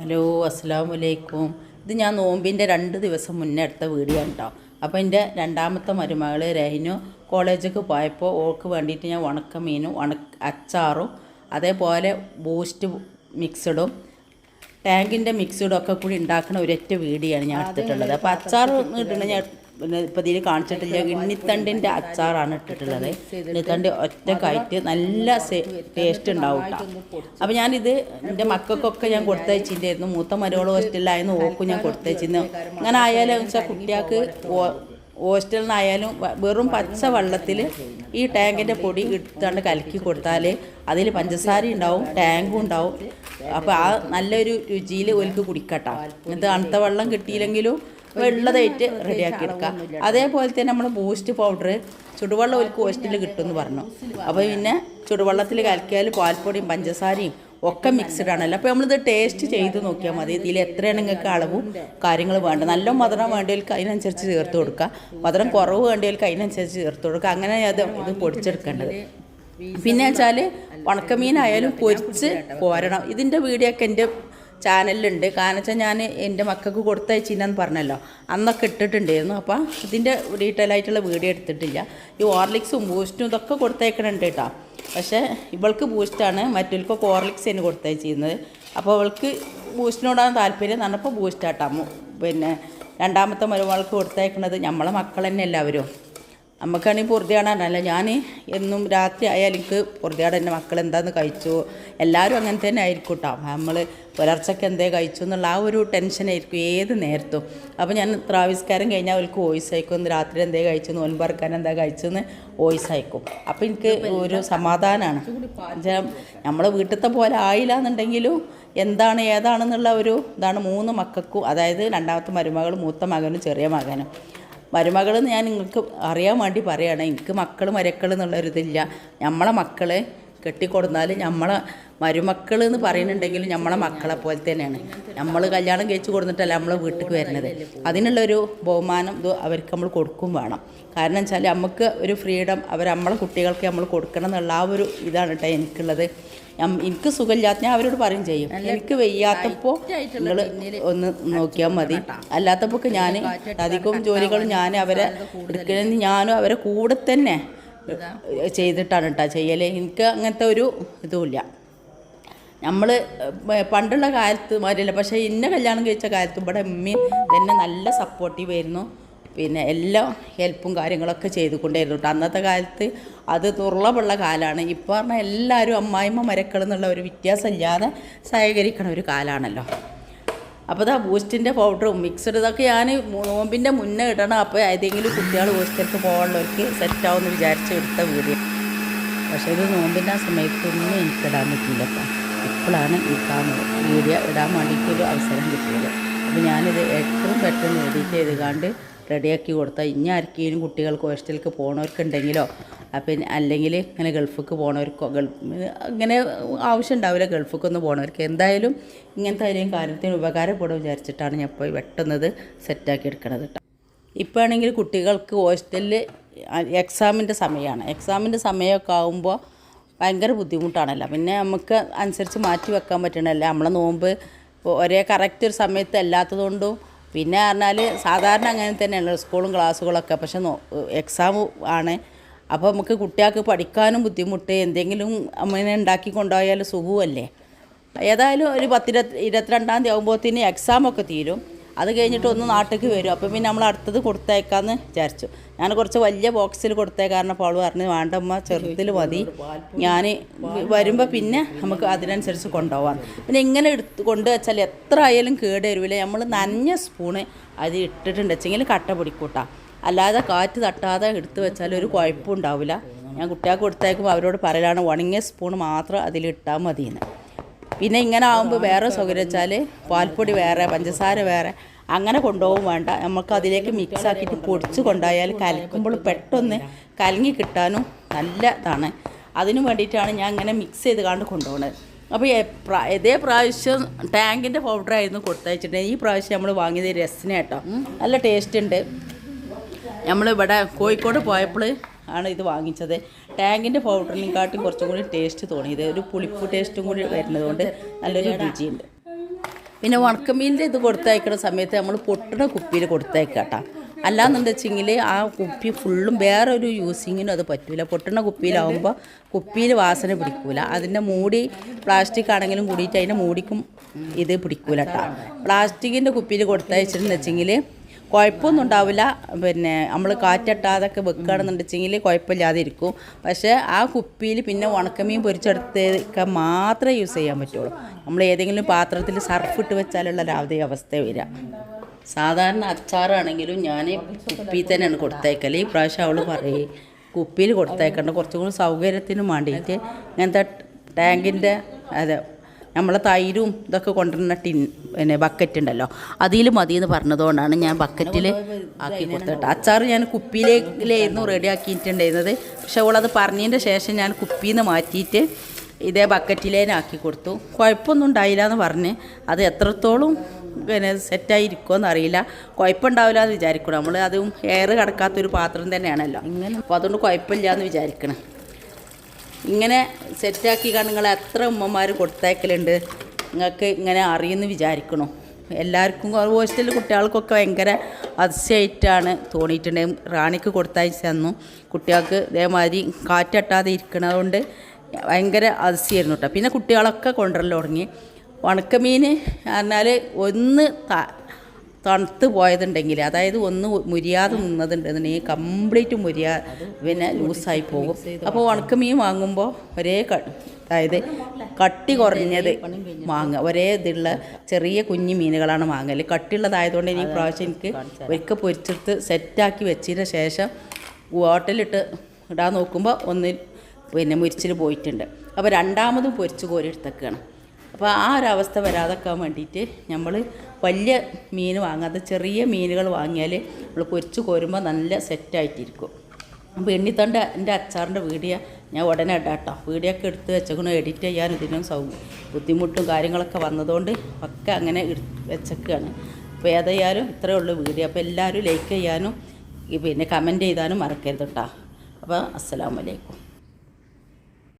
Hello അസ്സാം വലൈക്കും ഇത് ഞാൻ നോമ്പിന്റെ രണ്ട് ദിവസം മുന്നേ എടുത്ത വീഡിയോ കേട്ടോ അപ്പോൾ എന്റെ രണ്ടാമത്തെ മരുമകൾ രഹിനു കോളേജിലേക്ക് പോയപ്പോൾ ഓൾക്ക് വേണ്ടിയിട്ട് ഞാൻ ഉണക്ക മീനും ഉണക്ക അച്ചാറും അതേപോലെ ബൂസ്റ്റ് മിക്സഡും ടാങ്കിന്റെ മിക്സഡും ഒക്കെ കൂടി ഉണ്ടാക്കുന്ന ഒരൊറ്റ വീഡിയോ ആണ് ഞാൻ എടുത്തിട്ടുള്ളത് അപ്പോൾ അച്ചാർ ഇടണ ഞാൻ പിന്നെ ഇപ്പം ഇതിൽ കാണിച്ചിട്ടില്ല. എണ്ണിത്തണ്ടിന്റെ അച്ചാറാണ് ഇട്ടിട്ടുള്ളത്. ഇണ്ണിത്തണ്ട് ഒറ്റക്കായിട്ട് നല്ല ടേസ്റ്റ് ഉണ്ടാവും അപ്പം ഞാനിത് എന്റെ മക്കൾക്കൊക്കെ ഞാൻ കൊടുത്തയച്ചിട്ടുണ്ടായിരുന്നു. മൂത്ത മരോൾ ഹോസ്റ്റലിലായിരുന്നു ഓക്കും ഞാൻ കൊടുത്തയച്ചിരുന്നു. അങ്ങനെ ആയാലും വെച്ചാൽ കുട്ടികൾക്ക് ഹോസ്റ്റലിൽ നിന്നായാലും വെറും പച്ച വെള്ളത്തിൽ ഈ ടാങ്കിന്റെ പൊടി ഇട്ടാണ്ട് കലക്കി കൊടുത്താൽ അതിൽ പഞ്ചസാര ഉണ്ടാവും ടാങ്കും ഉണ്ടാവും. അപ്പോൾ ആ നല്ലൊരു രുചിയിൽ ഒലിക്ക് കുടിക്കട്ടോ. എന്നിട്ട് അണുത്ത വെള്ളം കിട്ടിയില്ലെങ്കിലും വെള്ളതായിട്ട് റെഡിയാക്കി എടുക്കാം അതേപോലെ തന്നെ നമ്മൾ ബൂസ്റ്റ് പൗഡർ ചുടുവെള്ളം ഒരു കോസ്റ്റിൽ കിട്ടുമെന്ന് പറഞ്ഞു. അപ്പോൾ പിന്നെ ചുടുവെള്ളത്തിൽ കലക്കിയാൽ പാൽപ്പൊടിയും പഞ്ചസാരയും ഒക്കെ മിക്സ്ഡ് ആണല്ലോ. അപ്പോൾ നമ്മളിത് ടേസ്റ്റ് ചെയ്ത് നോക്കിയാൽ മതി. ഇതിൽ എത്രയാണ് നിങ്ങൾക്ക് അളവും കാര്യങ്ങൾ വേണ്ട നല്ല മധുരം വേണ്ടിയവർക്ക് അതിനനുസരിച്ച് ചേർത്ത് കൊടുക്കുക മധുരം കുറവ് വേണ്ടിയവർക്ക് അതിനനുസരിച്ച് ചേർത്ത് കൊടുക്കുക അങ്ങനെ അത് ഇത് പൊടിച്ചെടുക്കേണ്ടത്. പിന്നെ വെച്ചാൽ ഉണക്കമീനായാലും പൊരിച്ച് കോരണം. ഇതിന്റെ വീഡിയോ ഒക്കെ എന്റെ ചാനലിലുണ്ട്. കാരണം വെച്ചാൽ ഞാൻ എന്റെ മക്കൾക്ക് കൊടുത്തയച്ചില്ലെന്ന് പറഞ്ഞല്ലോ. അന്നൊക്കെ ഇട്ടിട്ടുണ്ടായിരുന്നു. അപ്പോൾ ഇതിന്റെ ഡീറ്റെയിൽ ആയിട്ടുള്ള വീഡിയോ എടുത്തിട്ടില്ല. ഈ ഓർലിക്സും ബൂസ്റ്റും ഇതൊക്കെ കൊടുത്തയക്കണുണ്ട് കേട്ടോ പക്ഷേ ഇവൾക്ക് ബൂസ്റ്റാണ് മറ്റൊരുക്കൊക്കെ ഓർലിക്സിന് കൊടുത്തയച്ചിരുന്നത്. അപ്പോൾ അവൾക്ക് ബൂസ്റ്റിനോടാണ് താല്പര്യം പറഞ്ഞപ്പോൾ ബൂസ്റ്റാട്ടാ പിന്നെ രണ്ടാമത്തെ മരുമകൾക്ക് കൊടുത്തയക്കണത് നമ്മളെ മക്കൾ തന്നെ എല്ലാവരും. നമുക്കാണെങ്കിൽ പൊറുതിയാടാനല്ല ഞാൻ എന്നും രാത്രി ആയാൽ എനിക്ക് പൊറുതിയാട് എന്റെ മക്കൾ എന്താന്ന് കഴിച്ചു. എല്ലാവരും അങ്ങനെ തന്നെ ആയിരിക്കും കേട്ടോ നമ്മൾ പുലർച്ചയ്ക്ക് എന്തേ കഴിച്ചു എന്നുള്ള ആ ഒരു ടെൻഷനായിരിക്കും ഏത് നേരത്തും. അപ്പോൾ ഞാൻ ത്രാവിസ്കാരം കഴിഞ്ഞാൽ അവർക്ക് വോയിസ് അയക്കും. രാത്രി എന്തേ കഴിച്ചു? നോൻപറക്കാൻ എന്താ കഴിച്ചെന്ന് വോയിസ് അയക്കും. അപ്പോൾ എനിക്ക് ഒരു സമാധാനമാണ് നമ്മളെ വീട്ടിലത്തെ പോലെ ആയില്ല എന്നുണ്ടെങ്കിലും എന്താണ് ഏതാണെന്നുള്ള ഒരു ഇതാണ് മൂന്ന് മക്കൾക്കും അതായത് രണ്ടാമത്തെ മരുമകൾ മൂത്ത മകനും ചെറിയ മകനും. മരുമകൾ ഞാൻ നിങ്ങൾക്ക് അറിയാൻ വേണ്ടി പറയുകയാണ് എനിക്ക് മക്കൾ മരക്കൾ എന്നുള്ളൊരിതില്ല നമ്മളെ മക്കളെ കെട്ടിക്കൊടുന്നാൽ നമ്മളെ മരുമക്കൾ എന്ന് പറയുന്നുണ്ടെങ്കിൽ നമ്മളെ മക്കളെ പോലെ തന്നെയാണ്. നമ്മൾ കല്യാണം കഴിച്ച് കൊടുത്തിട്ടല്ല നമ്മളെ വീട്ടിലേക്ക് വരുന്നത്. അതിനുള്ളൊരു ബഹുമാനം ഇത് അവർക്ക് നമ്മൾ കൊടുക്കും വേണം. കാരണം വെച്ചാൽ നമുക്ക് ഒരു ഫ്രീഡം അവർ നമ്മളെ കുട്ടികൾക്ക് നമ്മൾ കൊടുക്കണം എന്നുള്ള ആ ഒരു ഇതാണ് കേട്ടോ എനിക്കുള്ളത്. എനിക്ക് സുഖമില്ലാത്ത ഞാൻ അവരോട് പറയും ചെയ്യും. എനിക്ക് വയ്യാത്തപ്പോൾ നിങ്ങൾ ഒന്ന് നോക്കിയാൽ മതി. അല്ലാത്തപ്പോൾ ഞാൻ അധികവും ജോലികളും ഞാൻ അവരെ എടുക്കണമെന്ന് ഞാനും അവരെ കൂടെ തന്നെ ചെയ്തിട്ടാണ് കേട്ടോ ചെയ്യൽ എനിക്ക് അങ്ങനത്തെ ഒരു ഇതുമില്ല. നമ്മൾ പണ്ടുള്ള കാലത്ത് മാറിയില്ല പക്ഷേ ഇന്ന കല്യാണം കഴിച്ച കാലത്ത് ഇവിടെ ഉമ്മയും തന്നെ നല്ല സപ്പോർട്ടീവ് ആയിരുന്നു. പിന്നെ എല്ലാ ഹെൽപ്പും കാര്യങ്ങളൊക്കെ ചെയ്തുകൊണ്ടേയിരുന്നു കേട്ടോ. അന്നത്തെ കാലത്ത് അത് ദുർലഭമുള്ള കാലമാണ്. ഇപ്പോൾ പറഞ്ഞാൽ എല്ലാവരും അമ്മായിമ്മ മരക്കൾ എന്നുള്ള ഒരു വ്യത്യാസമില്ലാതെ സഹകരിക്കണ ഒരു കാലമാണല്ലോ അപ്പോൾ ഇതാ ബൂസ്റ്റിന്റെ പൗഡറും മിക്സഡ് ഇതൊക്കെ ഞാൻ നോമ്പിന്റെ മുന്നേ ഇടണം. അപ്പോൾ ഏതെങ്കിലും കുട്ടികൾ ഹോസ്റ്റലിലേക്ക് പോകാനുള്ളവർക്ക് സെറ്റാവുമെന്ന് വിചാരിച്ച് എടുത്ത വീഡിയോ. പക്ഷേ ഇത് നോമ്പിന്റെ ആ സമയത്തൊന്നും എനിക്ക് ഇടാൻ പറ്റില്ല കേട്ടോ. ഇപ്പോഴാണ് എനിക്ക് വീഡിയോ ഇടാൻ വേണ്ടിയിട്ടൊരു അവസരം കിട്ടിയത്. അപ്പോൾ ഞാനിത് ഏറ്റവും പെട്ടെന്ന് എഡിറ്റ് ചെയ്ത് റെഡിയാക്കി കൊടുത്താൽ ഇനി ആർക്കെങ്കിലും കുട്ടികൾക്ക് ഹോസ്റ്റലിലേക്ക് പോകണവർക്കുണ്ടെങ്കിലോ അപ്പം അല്ലെങ്കിൽ ഇങ്ങനെ ഗൾഫിലേക്ക് പോകണവർക്കോ ഗൾഫ് അങ്ങനെ ആവശ്യം ഉണ്ടാവില്ല ഗൾഫിലേക്ക് ഒന്ന് പോകണവർക്ക് എന്തായാലും ഇങ്ങനത്തെ ആരെയും കാര്യത്തിന് ഉപകാരപ്പെടും വിചാരിച്ചിട്ടാണ് ഞാൻ പോയി വെട്ടുന്നത് സെറ്റാക്കി എടുക്കണത് കേട്ടോ ഇപ്പോൾ ആണെങ്കിൽ കുട്ടികൾക്ക് ഹോസ്റ്റലിൽ എക്സാമിന്റെ സമയമാണ് എക്സാമിന്റെ സമയമൊക്കെ ആകുമ്പോൾ ഭയങ്കര ബുദ്ധിമുട്ടാണല്ലോ. പിന്നെ നമുക്ക് അനുസരിച്ച് മാറ്റി വെക്കാൻ പറ്റണമല്ല നമ്മളെ നോമ്പ് ഒരേ കറക്റ്റ് ഒരു സമയത്ത് അല്ലാത്തതുകൊണ്ടും പിന്നെ പറഞ്ഞാൽ സാധാരണ അങ്ങനെ തന്നെയാണ് സ്കൂളും ക്ലാസ്സുകളൊക്കെ. പക്ഷെ എക്സാം ആണ്. അപ്പോൾ നമുക്ക് കുട്ടികൾക്ക് പഠിക്കാനും ബുദ്ധിമുട്ട് എന്തെങ്കിലും അമ്മനെ ഉണ്ടാക്കി കൊണ്ടുപോയാൽ സുഖമല്ലേ? ഏതായാലും ഒരു പത്തിരുപത്തി ഇരുപത്തിരണ്ടാം തീയതി ആകുമ്പോഴത്തേന് എക്സാമൊക്കെ തീരും. അത് കഴിഞ്ഞിട്ട് ഒന്ന് നാട്ടിലേക്ക് വരും. അപ്പം പിന്നെ നമ്മൾ അടുത്തത് കൊടുത്തേക്കാന്ന് വിചാരിച്ചു. ഞാൻ കുറച്ച് വലിയ ബോക്സിൽ കൊടുത്തേക്കാരണം അപ്പോൾ അവൾ പറഞ്ഞു വേണ്ടമ്മ ചെറുതിൽ മതി. ഞാൻ വരുമ്പോൾ പിന്നെ നമുക്ക് അതിനനുസരിച്ച് കൊണ്ടുപോകാം പിന്നെ ഇങ്ങനെ എടുത്ത് കൊണ്ടുവച്ചാൽ എത്ര ആയാലും കേട് വരില്ല നമ്മൾ നനഞ്ഞ സ്പൂണ് അത് ഇട്ടിട്ടുണ്ട്. വെച്ചെങ്കിൽ കട്ട പൊടിക്കൂട്ടാ. അല്ലാതെ കാറ്റ് തട്ടാതെ എടുത്ത് വെച്ചാൽ ഒരു കുഴപ്പം ഉണ്ടാവില്ല. ഞാൻ കുട്ടികൾക്ക് കൊടുത്തേക്കുമ്പോൾ അവരോട് പറയലാണ് ഉണങ്ങിയ സ്പൂൺ മാത്രം അതിലിട്ടാൽ മതിയെന്ന്. പിന്നെ ഇങ്ങനെ ആകുമ്പോൾ വേറെ സൗകര്യം വെച്ചാൽ പാൽപ്പൊടി വേറെ പഞ്ചസാര വേറെ. അങ്ങനെ കൊണ്ടുപോകും വേണ്ട. നമുക്ക് അതിലേക്ക് മിക്സ് ആക്കിയിട്ട് പൊടിച്ച് കൊണ്ടായാൽ കലക്കുമ്പോൾ പെട്ടെന്ന് കലങ്ങി കിട്ടാനും നല്ല ഇതാണ്. അതിന് വേണ്ടിയിട്ടാണ് ഞാൻ ഇങ്ങനെ മിക്സ് ചെയ്ത് കണ്ട് കൊണ്ടുപോകുന്നത് അപ്പോൾ ഇതേ പ്രാവശ്യം ടാങ്കിന്റെ പൗഡർ ആയിരുന്നു കൊടുത്തയച്ചിട്ടുണ്ടെങ്കിൽ ഈ പ്രാവശ്യം നമ്മൾ വാങ്ങിയത് രസന കേട്ടോ. നല്ല ടേസ്റ്റ് ഉണ്ട്. നമ്മളിവിടെ കോഴിക്കോട് പോയപ്പോൾ ആണ് ഇത് വാങ്ങിച്ചത്. ടാങ്കിന്റെ പൗഡറിനെക്കാട്ടും കുറച്ചും കൂടി ടേസ്റ്റ് തോന്നിയത്. ഒരു പുളിപ്പ് ടേസ്റ്റും കൂടി വരുന്നതുകൊണ്ട് നല്ലൊരു രുചിയുണ്ട്. പിന്നെ ഉണക്കമീനിന്റെ ഇത് കൊടുത്തയക്കുന്ന സമയത്ത് നമ്മൾ പൊട്ടണ കുപ്പിയിൽ കൊടുത്തയക്കാട്ടാ. അല്ലാന്നുണ്ടെച്ചെങ്കിൽ ആ കുപ്പി ഫുള്ളും വേറെ ഒരു യൂസിങ്ങിനും അത് പറ്റില്ല പൊട്ടണ കുപ്പിയിലാവുമ്പോൾ കുപ്പിയിൽ വാസന പിടിക്കൂല. അതിന്റെ മൂടി പ്ലാസ്റ്റിക് ആണെങ്കിലും കൂടിയിട്ട് അതിന്റെ മൂടിക്കും ഇത് പിടിക്കൂല കേട്ടോ പ്ലാസ്റ്റിക്കിന്റെ കുപ്പിയിൽ കൊടുത്തയച്ചിട്ടുണ്ടെന്ന് വെച്ചെങ്കിൽ കുഴപ്പമൊന്നും ഉണ്ടാവില്ല. പിന്നെ നമ്മൾ കാറ്റട്ടാതൊക്കെ വെക്കുകയാണെന്നുണ്ടെച്ചെങ്കിൽ കുഴപ്പമില്ലാതെ ഇരിക്കും പക്ഷേ ആ കുപ്പിയിൽ പിന്നെ ഉണക്കമീൻ പൊരിച്ചെടുത്തേക്കാൻ മാത്രമേ യൂസ് ചെയ്യാൻ പറ്റുള്ളൂ. നമ്മൾ ഏതെങ്കിലും പാത്രത്തിൽ സർഫ് ഇട്ട് വെച്ചാലുള്ള രാവിലെ അവസ്ഥ വരിക. സാധാരണ അച്ചാറാണെങ്കിലും ഞാൻ കുപ്പിയിൽ തന്നെയാണ് കൊടുത്തേക്കൽ ഈ പ്രാവശ്യം അവൾ പറയും കുപ്പിയിൽ കൊടുത്തേക്കണ്ട കുറച്ചും കൂടി സൗകര്യത്തിന് വേണ്ടിയിട്ട് ഇങ്ങനത്തെ ടാങ്കിന്റെ അതെ. നമ്മളെ തൈരും ഇതൊക്കെ കൊണ്ടുവരുന്ന ടിൻ പിന്നെ ബക്കറ്റ് ഉണ്ടല്ലോ. അതിൽ മതി എന്ന് പറഞ്ഞതുകൊണ്ടാണ് ഞാൻ ബക്കറ്റിൽ ആക്കി കൊടുത്തിട്ട് അച്ചാർ ഞാൻ കുപ്പിയിലേക്കിലായിരുന്നു റെഡി ആക്കിയിട്ടുണ്ടായിരുന്നത്. പക്ഷെ അവളത് പറഞ്ഞതിന്റെ ശേഷം ഞാൻ കുപ്പിയിൽ നിന്ന് മാറ്റിയിട്ട് ഇതേ ബക്കറ്റിലേനാക്കി കൊടുത്തു. കുഴപ്പമൊന്നും ഉണ്ടായില്ല എന്ന് പറഞ്ഞ്. അത് എത്രത്തോളം പിന്നെ സെറ്റായിരിക്കുമെന്ന് അറിയില്ല കുഴപ്പമുണ്ടാവില്ല എന്ന് വിചാരിക്കണം നമ്മൾ അതും എയർ കിടക്കാത്തൊരു പാത്രം തന്നെയാണല്ലോ. ഇങ്ങനെ അപ്പോൾ അതുകൊണ്ട് കുഴപ്പമില്ല എന്ന് വിചാരിക്കണം. ഇങ്ങനെ സെറ്റാക്കി നിങ്ങൾ എത്ര ഉമ്മമാർ കൊടുത്തേക്കലുണ്ട് നിങ്ങൾക്ക് ഇങ്ങനെ അറിയുമെന്ന് വിചാരിക്കണോ. എല്ലാവർക്കും ഹോസ്റ്റലിൽ കുട്ടികൾക്കൊക്കെ ഭയങ്കര അതിശയമായിട്ടാണ് തോന്നിയിട്ടുണ്ടെങ്കിൽ റാണിക്ക് കൊടുത്തയച്ച് തന്നു. കുട്ടികൾക്ക് ഇതേമാതിരി കാറ്റട്ടാതെ ഇരിക്കണതുകൊണ്ട് ഭയങ്കര അതിശയായിരുന്നു കേട്ടോ പിന്നെ കുട്ടികളൊക്കെ കൊണ്ടുവരൽ തുടങ്ങി. ഉണക്കമീൻ പറഞ്ഞാൽ ഒന്ന് തണുത്ത് പോയതുണ്ടെങ്കിൽ അതായത് ഒന്ന് മുരിയാതെ നിന്നതുണ്ടെന്നുണ്ടെങ്കിൽ കംപ്ലീറ്റ് മുരിയാ പിന്നെ ലൂസായി പോകും. അപ്പോൾ ഉണക്കമീൻ വാങ്ങുമ്പോൾ ഒരേ അതായത് കട്ടി കുറഞ്ഞത് വാങ്ങുക. ഒരേ ഇതുള്ള ചെറിയ കുഞ്ഞു മീനുകളാണ് വാങ്ങൽ കട്ടിയുള്ളതായതുകൊണ്ട് ഇനി പ്രാവശ്യം എനിക്ക് ഒരിക്കൽ പൊരിച്ചെടുത്ത് സെറ്റാക്കി വെച്ചതിന് ശേഷം ഹോട്ടലിട്ട് ഇടാൻ നോക്കുമ്പോൾ ഒന്ന് പിന്നെ മുരിച്ചിൽ പോയിട്ടുണ്ട്. അപ്പോൾ രണ്ടാമതും പൊരിച്ച് കോരി എടുത്തേക്കാണ് അപ്പോൾ ആ ഒരവസ്ഥ വരാതെക്കാൻ വേണ്ടിയിട്ട് നമ്മൾ വലിയ മീൻ വാങ്ങാതെ ചെറിയ മീനുകൾ വാങ്ങിയാൽ നമ്മൾ പൊരിച്ച് കോരുമ്പോൾ നല്ല സെറ്റായിട്ടിരിക്കും അപ്പോൾ എണ്ണിത്തണ്ട എന്റെ അച്ചാറിന്റെ വീഡിയോ ഞാൻ ഉടനെ ഇടാം കേട്ടോ. വീഡിയോ ഒക്കെ എടുത്ത് വെച്ചേക്കണോ എഡിറ്റ് ചെയ്യാൻ ഇതിനും സൗ ബുദ്ധിമുട്ടും കാര്യങ്ങളൊക്കെ വന്നതുകൊണ്ട് ഒക്കെ അങ്ങനെ വെച്ചേക്കാണ്. അപ്പോൾ ഏതായാലും ഇത്രയേ ഉള്ളൂ വീഡിയോ. അപ്പോൾ എല്ലാവരും ലൈക്ക് ചെയ്യാനും പിന്നെ കമന്റ് ചെയ്താനും മറക്കരുത് കേട്ടോ. അപ്പോൾ അസ്സലാമലൈക്കും